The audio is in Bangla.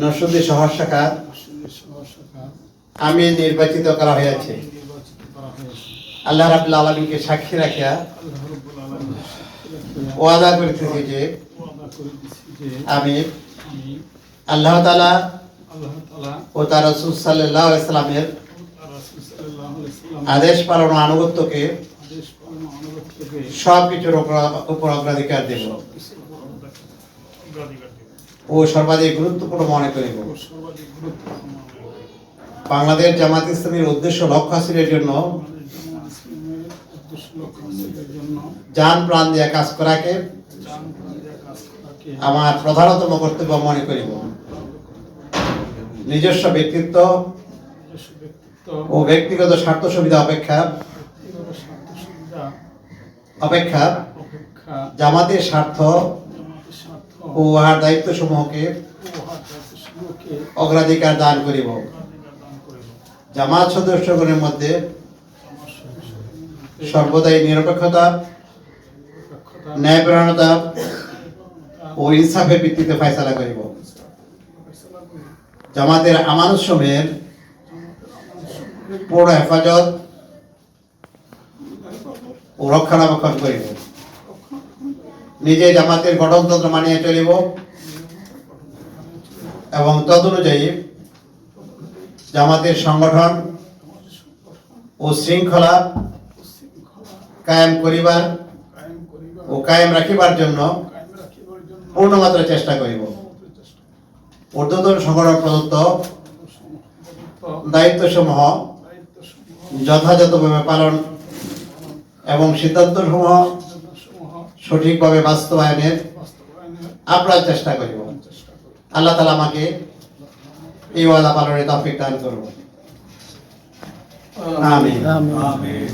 নরসিংদী শহর শাখা আমি নির্বাচিত করা হয়েছে। আল্লাহ রাবুল আলমীকে সাক্ষী রাখিয়া ওয়াদা করিতেছি যে আমি আল্লাহ তালা ও তার রসুল সাল্লাহ ইসলামের আদেশ পালন আনুগত্যকে সব কিছুর উপর অগ্রাধিকার দেব। ও সর্বাধিক গুরুত্বপূর্ণ মনে করিব। বাংলাদেশ জামাত ইসলামীর উদ্দেশ্য লক্ষ্য হাসিলের জন্য যান প্রাণ দিয়ে কাজ করাকে আমার প্রধানতম কর্তব্য মনে করিব নিজস্ব ব্যক্তিত্ব ও ব্যক্তিগত স্বার্থ সুবিধা অপেক্ষা অপেক্ষা জামাতের স্বার্থ ও উহার দায়িত্ব সমূহকে অগ্রাধিকার দান করিব। জামাত সদস্যগণের মধ্যে সর্বদাই নিরপেক্ষতা, ন্যায়পরায়ণতা ও ইনসাফের ভিত্তিতে ফয়সালা করিব। জামাতের আমানত সমূহের পূর্ণ হেফাজত ও রক্ষণাবেক্ষণ করিব। নিজে জামাতের গঠনতন্ত্র মানিয়ে চলিব এবং তদনুযায়ী জামাতের সংগঠন ও শৃঙ্খলা কায়েম করিবার ও কায়েম রাখিবার জন্য পূর্ণমাত্রা চেষ্টা করিব। ঊর্ধ্বতন সংগঠন প্রদত্ত দায়িত্বসমূহ যথাযথভাবে পালন এবং সিদ্ধান্তসমূহ সমূহ সঠিকভাবে বাস্তবায়নের বাস্তবায়নের আপ্রাণ চেষ্টা করিব। চেষ্টা করিব আল্লাহ তালা আমাকে এই ওয়াদা পালনের তফিক দান করব আমিন। আমিন।